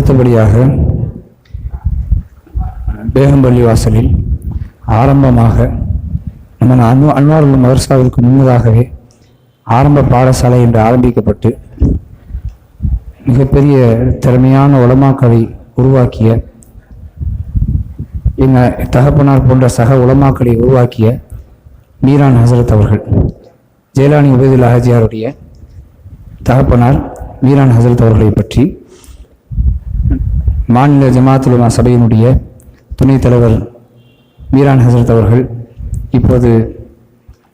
அடுத்தபடியாக பேகம்பள்ளி வாசலில் ஆரம்பமாக நம்ம அன்வ அன்வார்கள் மதர்சாவிற்கு முன்னதாகவே ஆரம்ப பாடசாலை என்று ஆரம்பிக்கப்பட்டு மிகப்பெரிய திறமையான உலமாக்களை உருவாக்கிய என்ன தகப்பனார் போன்ற சக உலமாக்களை உருவாக்கிய மீரான் ஹசரத் அவர்கள் ஜெயலானி உபேதுல்லா ஹாஜியாருடைய தகப்பனார் மீரான் ஹசரத் அவர்களை பற்றி மாநில ஜமாத்துலமா சபையினுடைய துணைத் தலைவர் மீரான் ஹசரத் அவர்கள் இப்போது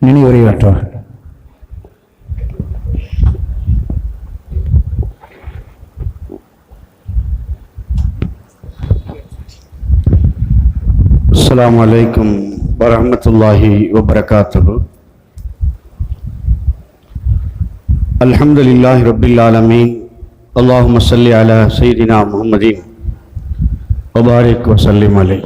நினைவுரையாற்றுவார்கள் அஸ்லாம் வலைக்கும் வரமத்துல்லாஹி வபரகாத்து அல்ஹம்துலில்லாஹி ரபில் ஆலமீன். அல்லாஹு மசல்லி அலா சைதினா முகமதீன் وبارك وسلم عليه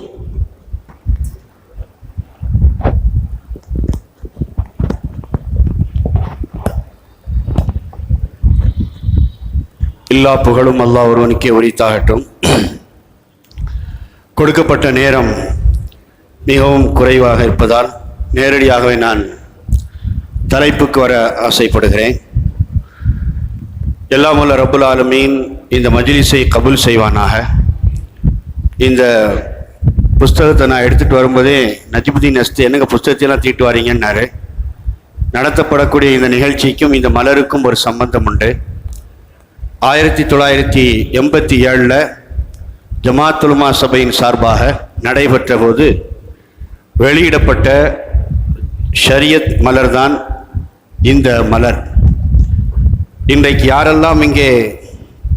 எல்லா புகழும் அல்லாஹ் ஒருவனுக்கே உரித்தாகட்டும் கொடுக்கப்பட்ட நேரம் மிகவும் குறைவாக இருப்பதால் நேரடியாகவே நான் தலைப்புக்கு வர ஆசைப்படுகிறேன் எல்லாம் வல்ல ரப்புல் ஆலமீன் இந்த மஜ்லிஸை கபூல் செய்வானாக இந்த புஸ்தகத்தை நான் எடுத்துகிட்டு வரும்போதே நஜிபுதீன் நஸ்தி என்னங்க புஸ்தகத்தையெல்லாம் தீட்டு வரீங்கன்னாரு. நடத்தப்படக்கூடிய இந்த நிகழ்ச்சிக்கும் இந்த மலருக்கும் ஒரு சம்பந்தம் உண்டு. ஆயிரத்தி தொள்ளாயிரத்தி எண்பத்தி ஏழில் ஜமாத்துலுமா சபையின் சார்பாக நடைபெற்ற போது வெளியிடப்பட்ட ஷரியத் மலர்தான் இந்த மலர். இன்றைக்கு யாரெல்லாம் இங்கே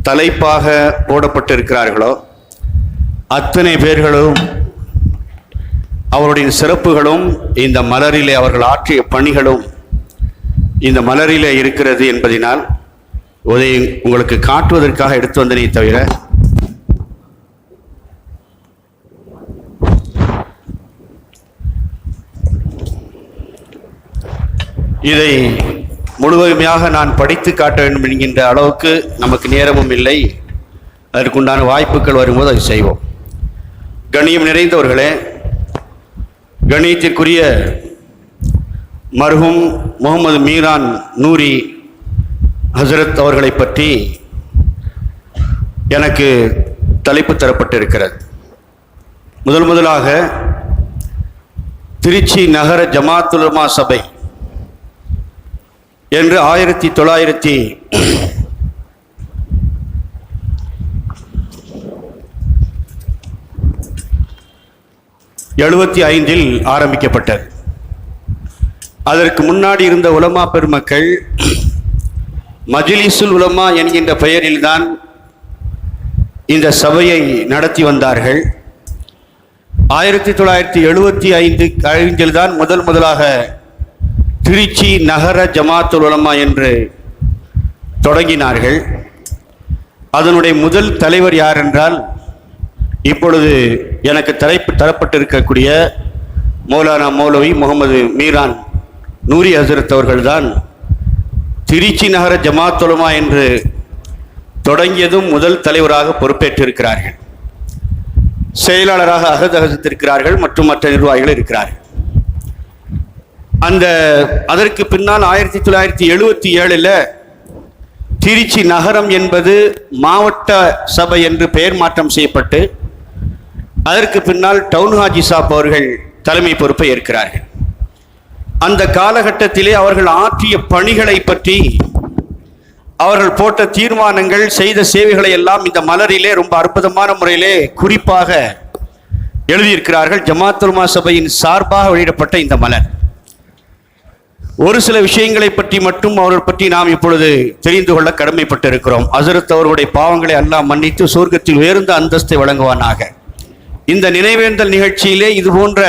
தலைப்பாக போடப்பட்டிருக்கிறார்களோ அத்தனை பேர்களும் அவருடைய சிறப்புகளும் இந்த மலரிலே அவர்கள் ஆற்றிய பணிகளும் இந்த மலரிலே இருக்கிறது என்பதினால் அதை உங்களுக்கு காட்டுவதற்காக எடுத்து வந்தனே தவிர இதை முழுவதுமையாக நான் படித்து காட்ட வேண்டும் என்கின்ற அளவுக்கு நமக்கு நேரமும் இல்லை. அதற்குண்டான வாய்ப்புகள் வரும்போது அதை செய்வோம். கணியம் நிறைந்தவர்களே கணியத்திற்குரிய மருகும் முகமது மீரான் நூரி ஹசரத் அவர்களை பற்றி எனக்கு தலைப்பு தரப்பட்டிருக்கிறது. முதல் முதலாக திருச்சி நகர ஜமாத்துலமா சபை என்று ஆயிரத்தி தொள்ளாயிரத்தி எழுபத்தி ஐந்தில் ஆரம்பிக்கப்பட்டது. அதற்கு முன்னாடி இருந்த உலமா பெருமக்கள் மஜிலிசுல் உலமா என்கின்ற பெயரில்தான் இந்த சபையை நடத்தி வந்தார்கள். ஆயிரத்தி தொள்ளாயிரத்தி எழுபத்தி ஐந்து ஐந்தில் தான் முதல் முதலாக திருச்சி நகர ஜமாத்துல் உலமா என்று தொடங்கினார்கள். அதனுடைய முதல் தலைவர் யார் என்றால் இப்பொழுது எனக்கு தலைப்பு தரப்பட்டிருக்கக்கூடிய மௌலானா மௌலவி முகமது மீரான் நூரி ஹசரத் அவர்கள்தான் திருச்சி நகர ஜமாத்துலமா என்று தொடங்கியதும் முதல் தலைவராக பொறுப்பேற்றிருக்கிறார்கள். செயலாளராக அகது அகத்திருக்கிறார்கள் மற்றும் மற்ற நிர்வாகிகள் இருக்கிறார்கள். அந்த அதற்கு பின்னால் ஆயிரத்தி தொள்ளாயிரத்தி எழுபத்தி ஏழில் திருச்சி நகரம் என்பது மாவட்ட சபை என்று பெயர் மாற்றம் செய்யப்பட்டு அதற்கு பின்னால் டவுன் ஹாஜி சாப் அவர்கள் தலைமை பொறுப்பை ஏற்கிறார்கள். அந்த காலகட்டத்திலே அவர்கள் ஆற்றிய பணிகளை பற்றி அவர்கள் போட்ட தீர்மானங்கள் செய்த சேவைகளை எல்லாம் இந்த மலரிலே ரொம்ப அற்புதமான முறையிலே குறிப்பாக எழுதியிருக்கிறார்கள். ஜமாத்துல்மா சபையின் சார்பாக வெளியிடப்பட்ட இந்த மலர். ஒரு சில விஷயங்களை பற்றி மட்டும் அவர்கள் பற்றி நாம் இப்பொழுது தெரிந்து கொள்ள கடமைப்பட்டிருக்கிறோம். அசரத் அவர்களுடைய பாவங்களை எல்லாம் மன்னித்து சொர்க்கத்தில் உயர்ந்த அந்தஸ்தை வழங்குவானாக. இந்த நினைவேந்தல் நிகழ்ச்சியிலே இது போன்ற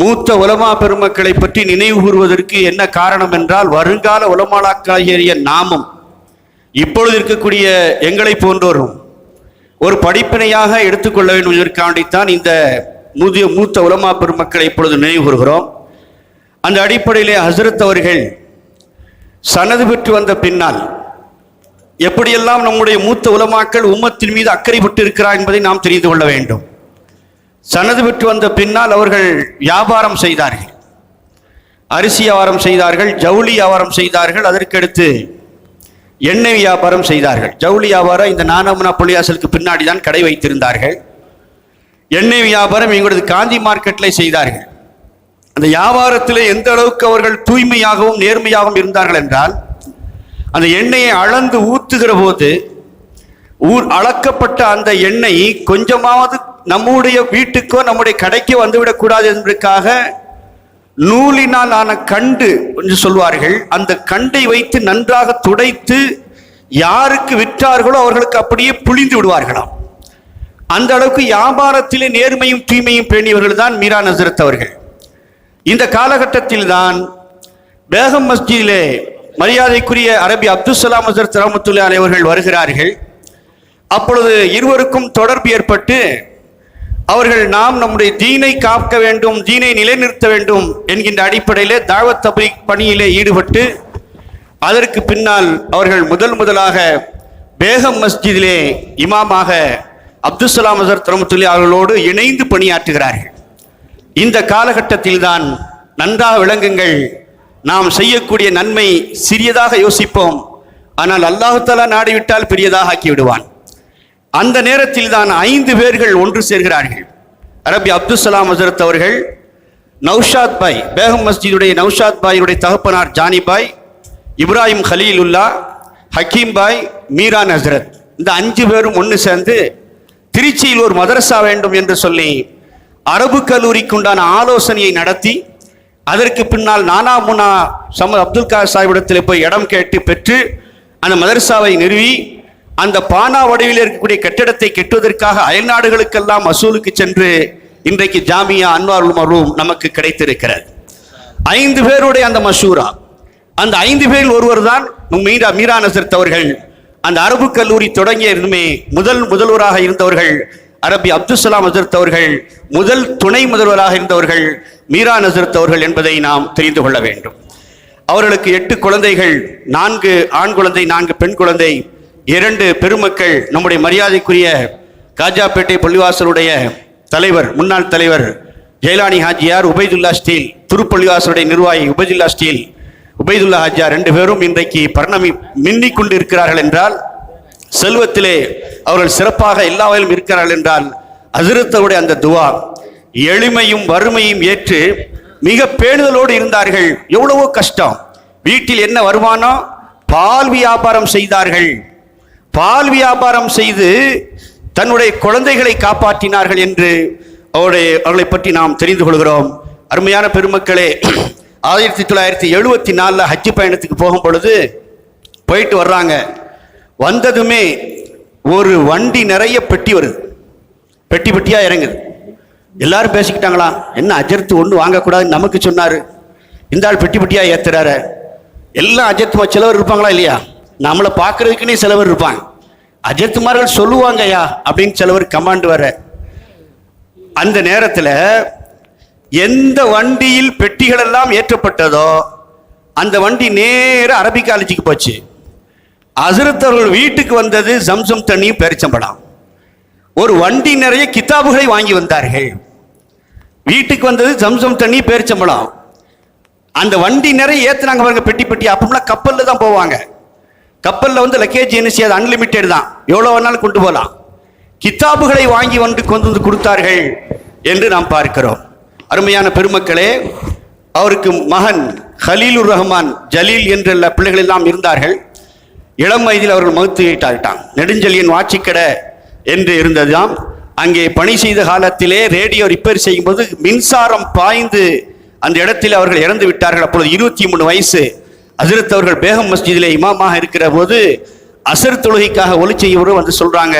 மூத்த உலமா பெருமக்களை பற்றி நினைவு கூறுவதற்கு என்ன காரணம் என்றால் வருங்கால உலமாளாக்காகிய நாமும் இப்பொழுது இருக்கக்கூடிய எங்களை போன்றோரும் ஒரு படிப்பினையாக எடுத்துக்கொள்ள வேண்டும் இதற்காண்டித்தான் இந்த முதிய மூத்த உலமா பெருமக்களை இப்பொழுது நினைவு கூறுகிறோம். அந்த அடிப்படையிலே ஹசரத் அவர்கள் சனது பெற்று வந்த பின்னால் எப்படியெல்லாம் நம்முடைய மூத்த உலமாக்கள் உம்மத்தின் மீது அக்கறை பட்டு இருக்கிறார் என்பதை நாம் தெரிந்து கொள்ள வேண்டும். சனது விட்டு வந்த பின்னால் அவர்கள் வியாபாரம் செய்தார்கள். அரிசி வியாபாரம் செய்தார்கள் ஜவுளி வியாபாரம் செய்தார்கள் அதற்கடுத்து எண்ணெய் வியாபாரம் செய்தார்கள். ஜவுளி வியாபாரம் இந்த நானமுனா புள்ளியாசலுக்கு பின்னாடி தான் கடை வைத்திருந்தார்கள். எண்ணெய் வியாபாரம் எங்களது காந்தி மார்க்கெட்டில் செய்தார்கள். அந்த வியாபாரத்தில் எந்த அளவுக்கு அவர்கள் தூய்மையாகவும் நேர்மையாகவும் இருந்தார்கள் என்றால் அந்த எண்ணெயை அளந்து ஊற்றுகிற போது ஊர் அளக்கப்பட்ட அந்த எண்ணெய் கொஞ்சமாவது நம்முடைய வீட்டுக்கோ நம்முடைய கடைக்கோ வந்துவிடக்கூடாது என்பதற்காக நூலினால் ஆன கண்டு என்று சொல்வார்கள். அந்த கண்டை வைத்து நன்றாக துடைத்து யாருக்கு விற்றார்களோ அவர்களுக்கு அப்படியே புழிந்து விடுவார்களாம். அந்த அளவுக்கு வியாபாரத்திலே நேர்மையும் தீமையும் பேணியவர்கள் தான் மீரா நசரத் அவர்கள். இந்த காலகட்டத்தில் தான் பேகம் மஸ்ஜிதிலே மரியாதைக்குரிய அரபி அப்துல்சலாம் ஹசரத் ரஹமத்துல்லா அவர்கள் வருகிறார்கள். அப்பொழுது இருவருக்கும் தொடர்பு ஏற்பட்டு அவர்கள் நாம் நம்முடைய தீனை காக்க வேண்டும் தீனை நிலைநிறுத்த வேண்டும் என்கின்ற அடிப்படையிலே தாவத் தபீக் பணியிலே ஈடுபட்டு அதற்கு பின்னால் அவர்கள் முதல் முதலாக பேகம் மஸ்ஜிதிலே இமாமாக அப்துல்சலாம் அசர் ஹசரத் அவர்களோடு இணைந்து பணியாற்றுகிறார்கள். இந்த காலகட்டத்தில் தான் நன்றாக விளங்குங்கள். நாம் செய்யக்கூடிய நன்மை சிறியதாக யோசிப்போம். ஆனால் அல்லாஹு நாடிவிட்டால் பெரியதாக ஆக்கிவிடுவான். அந்த நேரத்தில் தான் ஐந்து பேர்கள் ஒன்று சேர்கிறார்கள். அரபி அப்துல் சலாம் ஹசரத் அவர்கள் நௌஷாத் பாய் பேகம் மஸ்ஜிதுடைய நௌஷாத் பாயினுடைய தகப்பனார் ஜானி பாய் இப்ராஹிம் ஹலீலுல்லா ஹக்கீம் பாய் மீரான் ஹசரத். இந்த அஞ்சு பேரும் ஒன்று சேர்ந்து திருச்சியில் ஒரு மதரசா வேண்டும் என்று சொல்லி அரபு கல்லூரிக்குண்டான ஆலோசனையை நடத்தி அதற்கு பின்னால் நானா முனா சம அப்துல் கா சாஹிபிடத்தில் போய் இடம் கேட்டு பெற்று அந்த மதரசாவை நிறுவி அந்த பானா வடிவில் இருக்கக்கூடிய கட்டிடத்தை கெட்டுவதற்காக அயல்நாடுகளுக்கெல்லாம் மசூலுக்கு சென்று இன்றைக்கு ஜாமியா அன்வார் மரூம் நமக்கு கிடைத்திருக்கிறது. ஐந்து பேருடைய அந்த மஷூரா அந்த ஐந்து பேரில் ஒருவர் தான் மீரா மீரா நசரத் அவர்கள் அந்த அரபு கல்லூரி தொடங்கிய இருந்துமே முதல் முதல்வராக இருந்தவர்கள் அரபி அப்துல் சலாம் அவர்கள் முதல் துணை முதல்வராக இருந்தவர்கள் மீரா நசர்த் அவர்கள் என்பதை நாம் தெரிந்து கொள்ள வேண்டும். அவர்களுக்கு எட்டு குழந்தைகள் நான்கு ஆண் குழந்தை நான்கு பெண் குழந்தை இரண்டு பெருமக்கள் நம்முடைய மரியாதைக்குரிய காஜாப்பேட்டை பள்ளிவாசலுடைய தலைவர் முன்னாள் தலைவர் ஜெயலானி ஹாஜியார் உபைதுல்லா ஸ்டீல் திருப்பள்ளிவாசலுடைய நிர்வாகி உபைதுல்லா ஸ்டீல் உபைதுல்லா ஹாஜியார் ரெண்டு பேரும் இன்றைக்கு பரணமி மின்னிக் கொண்டு இருக்கிறார்கள் என்றால் செல்வத்திலே அவர்கள் சிறப்பாக எல்லா வகையிலும் இருக்கிறார்கள் என்றால் அதிருத்தருடைய அந்த துவா எளிமையும் வறுமையும் ஏற்று மிக பேணுதலோடு இருந்தார்கள். எவ்வளவோ கஷ்டம். வீட்டில் என்ன வருமானம்? பால் வியாபாரம் செய்தார்கள். பால் வியாபாரம் செய்து தன்னுடைய குழந்தைகளை காப்பாற்றினார்கள் என்று அவருடைய அவர்களை பற்றி நாம் தெரிந்து கொள்கிறோம். அருமையான பெருமக்களே ஆயிரத்தி தொள்ளாயிரத்தி எழுபத்தி நாலில் ஹஜ்ஜி பயணத்துக்கு போகும் பொழுது போயிட்டு வர்றாங்க. வந்ததுமே ஒரு வண்டி நிறைய பெட்டி வருது. பெட்டி பெட்டியாக இறங்குது. எல்லாரும் பேசிக்கிட்டாங்களா என்ன அஜர்த்து ஒன்று வாங்கக்கூடாதுன்னு நமக்கு சொன்னார். இந்த ஆள் பெட்டி பெட்டியாக ஏற்றுறாரு எல்லாம் அஜர்த்து சிலவர் இருப்பாங்களா இல்லையா? நம்மளை பார்க்கறதுக்குன்னே சிலவர் இருப்பாங்க. அஜர்த்துமார்கள் சொல்லுவாங்கய்யா அப்படின்னு சிலவர் கமாண்ட் வர. அந்த நேரத்தில் எந்த வண்டியில் பெட்டிகள் எல்லாம் ஏற்றப்பட்டதோ அந்த வண்டி நேர அரபி காலேஜுக்கு போச்சு. அசரத்தவர்கள் வீட்டுக்கு வந்தது சம்சம் தண்ணியும் பேரிச்சம்பழம். ஒரு வண்டி நிறைய கிதாபுகளை வாங்கி வந்தார்கள். வீட்டுக்கு வந்தது சம்சம் தண்ணி பேரிச்சம்பளம் அந்த வண்டி நிறைய ஏற்றுனாங்க பாருங்க பெட்டி பெட்டி. அப்பமெல்லாம் கப்பலில் தான் போவாங்க. கப்பலில் வந்து லக்கேஜ் என்ன செய்யாது அன்லிமிட்டெட் தான். எவ்வளோ வேணாலும் கொண்டு போகலாம் கித்தாபுகளை வாங்கி வந்து கொண்டு வந்து கொடுத்தார்கள் என்று நாம் பார்க்கிறோம். அருமையான பெருமக்களே அவருக்கு மகன் ஹலீலுர் ரஹ்மான் ஜலீல் என்ற பிள்ளைகள் எல்லாம் இருந்தார்கள். இளம் வயதில் அவர்கள் மகுத்து விட்டாட்டான் நெடுஞ்சலியின் வாட்சிக்கடை என்று இருந்ததாம் அங்கே பணி செய்த காலத்திலே ரேடியோ ரிப்பேர் செய்யும்போது மின்சாரம் பாய்ந்து அந்த இடத்தில் அவர்கள் இறந்து விட்டார்கள். அப்பொழுது இருபத்தி மூணு வயசு. அசரத் அவர்கள் பேகம் மஸ்ஜிதிலே இமாமாக இருக்கிற போது அசர் தொழுகைக்காக ஒளி செய்யவரும் வந்து சொல்கிறாங்க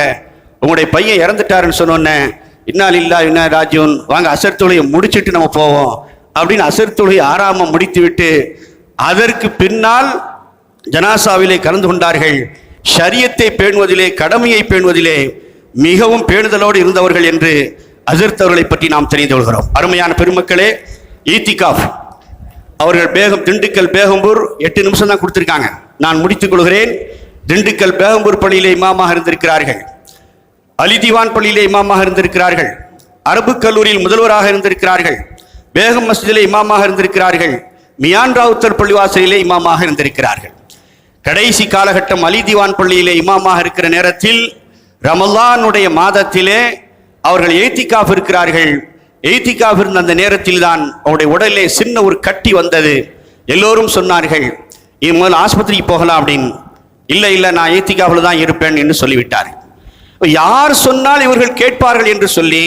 உங்களுடைய பையன் இறந்துட்டாருன்னு சொன்னோன்னே இன்னால் இல்லா இன்னா ராஜூன் வாங்க அசர் தொழுகையை முடிச்சிட்டு நம்ம போவோம். அப்படின்னு அசர் தொழுகை ஆறாம முடித்து விட்டு அதற்கு பின்னால் ஜனாசாவிலே கலந்து கொண்டார்கள். ஷரியத்தை பேணுவதிலே கடமையை பேணுவதிலே மிகவும் பேணுதலோடு இருந்தவர்கள் என்று அசர்த்தவர்களை பற்றி நாம் தெரிந்து கொள்கிறோம். அருமையான பெருமக்களே ஈத்திகாஃப் அவர்கள் பேகம் திண்டுக்கல் பேகம்பூர் எட்டு நிமிஷம் தான் கொடுத்துருக்காங்க. நான் முடித்துக் கொள்கிறேன். திண்டுக்கல் பேகம்பூர் பள்ளியிலே இமாமாக இருந்திருக்கிறார்கள். அலி திவான் பள்ளியிலே இமாமாக இருந்திருக்கிறார்கள். அரபு கல்லூரியில் முதல்வராக இருந்திருக்கிறார்கள். பேகம் மஸ்ஜிதிலே இமாமாக இருந்திருக்கிறார்கள். மியான் ராவுத்தர் பள்ளிவாசலிலே இமாமாக இருந்திருக்கிறார்கள். கடைசி காலகட்டம் அலி திவான் பள்ளியிலே இமாமாக இருக்கிற நேரத்தில் ரமலானுடைய மாதத்திலே அவர்கள் எய்திகாஃப் இருக்கிறார்கள். எய்திக்காக இருந்த அந்த நேரத்தில் தான் அவருடைய உடலிலே சின்ன ஒரு கட்டி வந்தது. எல்லோரும் சொன்னார்கள் இது முதல்ல ஆஸ்பத்திரிக்கு போகலாம் அப்படின்னு. இல்லை இல்லை நான் ஏத்திகாவில் தான் இருப்பேன் என்று சொல்லிவிட்டார் யார் சொன்னால் இவர்கள் கேட்பார்கள் என்று சொல்லி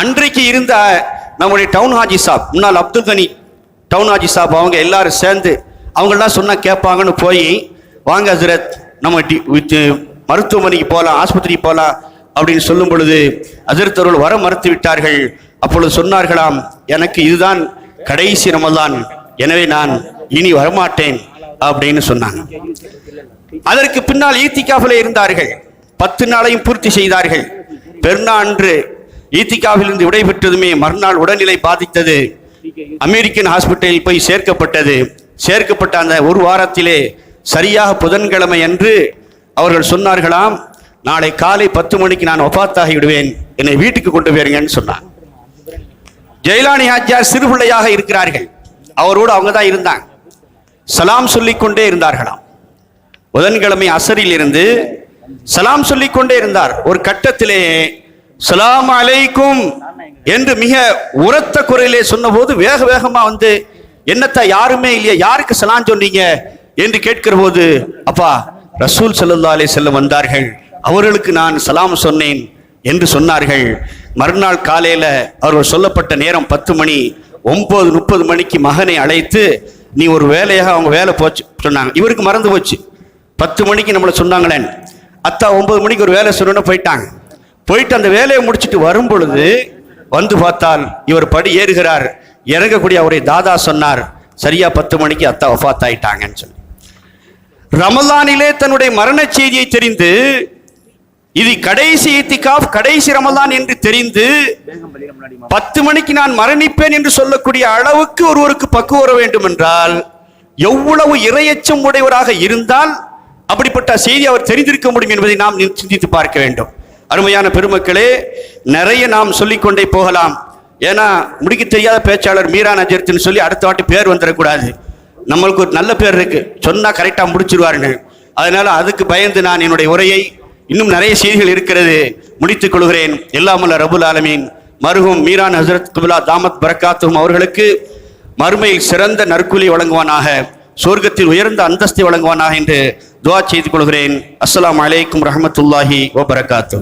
அன்றைக்கு இருந்த நம்முடைய டவுன் ஹாஜி சாப் முன்னால் அப்துல் கனி டவுன் ஹாஜி சாப் அவங்க எல்லாரும் சேர்ந்து அவங்களாம் சொன்னால் கேட்பாங்கன்னு போய் வாங்க ஹசரத் நம்ம டி மருத்துவமனைக்கு போகலாம் ஆஸ்பத்திரிக்கு போகலாம் அப்படின்னு சொல்லும் பொழுது ஹசரத் வர மறுத்து விட்டார்கள். அப்பொழுது சொன்னார்களாம் எனக்கு இதுதான் கடைசி ரமதான் எனவே நான் இனி வரமாட்டேன் அப்படின்னு சொன்னாங்க. அதற்கு பின்னால் ஈத்திகாஃபில் இருந்தார்கள். பத்து நாளையும் பூர்த்தி செய்தார்கள். பெருநான்று ஈத்திகாவிலிருந்து விடைபெற்றதுமே மறுநாள் உடல்நிலை பாதித்தது. அமெரிக்கன் ஹாஸ்பிட்டலில் போய் சேர்க்கப்பட்டது. சேர்க்கப்பட்ட அந்த ஒரு வாரத்திலே சரியாக புதன்கிழமை அன்று அவர்கள் சொன்னார்களாம் நாளை காலை பத்து மணிக்கு நான் ஒபாத்தாகி விடுவேன். என்னை வீட்டுக்கு கொண்டு போயிருங்கன்னு சொன்னான் ஜெயலானி ஹாஜியார் சிறு பிள்ளையாக இருக்கிறார்கள். அவரோடு அவங்க தான் இருந்தாங்க. சலாம் சொல்லிக்கொண்டே இருந்தார்களாம். புதன்கிழமை அசரில் இருந்து சலாம் சொல்லிக்கொண்டே இருந்தார். ஒரு கட்டத்திலே சலாம் அலைக்கும் என்று மிக உரத்த குரலிலே சொன்னபோது வேக வேகமா வந்து என்னத்தை யாருமே இல்லையா யாருக்கு சலாம் சொன்னீங்க? என்று கேட்கிற போது அப்பா ரசூல் ஸல்லல்லாஹு செல்ல செல்லம் வந்தார்கள். அவர்களுக்கு நான் சலாம் சொன்னேன் என்று சொன்னார்கள். மறுநாள் காலையில் அவர்கள் சொல்லப்பட்ட நேரம் பத்து மணி ஒம்பது முப்பது மணிக்கு மகனை அழைத்து நீ ஒரு வேலையாக அவங்க வேலை போச்சு சொன்னாங்க. இவருக்கு மறந்து போச்சு. பத்து மணிக்கு நம்மளை சொன்னாங்களேன். அத்தா ஒன்பது மணிக்கு ஒரு வேலை சொன்னோன்னு போயிட்டாங்க. போயிட்டு அந்த வேலையை முடிச்சுட்டு வரும் பொழுது வந்து பார்த்தால் இவர் படி ஏறுகிறார். இறங்கக்கூடிய அவருடைய தாதா சொன்னார் சரியா பத்து மணிக்கு அத்தா ஒஃபாத் ஆயிட்டாங்கன்னு சொல்லி. ரமலானிலே தன்னுடைய மரண செய்தியை தெரிந்து இது கடைசி இத்திகாஃப் கடைசி ரமலான் என்று தெரிந்து பத்து மணிக்கு நான் மரணிப்பேன் என்று சொல்லக்கூடிய அளவுக்கு ஒருவருக்கு பக்கு வர வேண்டும் என்றால் எவ்வளவு இரையச்சம் உடையவராக இருந்தால் அப்படிப்பட்ட செய்தி அவர் தெரிந்திருக்க முடியும் என்பதை நாம் சிந்தித்து பார்க்க வேண்டும். அருமையான பெருமக்களே நிறைய நாம் சொல்லிக்கொண்டே போகலாம். ஏன்னா முடிக்க தெரியாத பேச்சாளர் மீரா நஜர்த்துன்னு சொல்லி அடுத்த வாட்டி பேர் வந்துடக்கூடாது. நம்மளுக்கு ஒரு நல்ல பேர் இருக்கு. சொன்னா கரெக்டா முடிச்சிருவாருன்னு. அதனால அதுக்கு பயந்து நான் என்னுடைய உரையை இன்னும் நிறைய செய்திகள் இருக்கிறது. முடித்துக் கொள்கிறேன். எல்லாமல்ல ரபுல் ஆலமீன். மருகும் மீரான் ஹசரத் குபுலா தாமத் பரக்காத்தும் அவர்களுக்கு மறுமையில் சிறந்த நற்கூலி வழங்குவானாக. சொர்க்கத்தில் உயர்ந்த அந்தஸ்தை வழங்குவானாக என்று துவா செய்து கொள்கிறேன். அஸ்லாம் அலைக்கும் ரஹமத்துல்லாஹி வபரகாத்து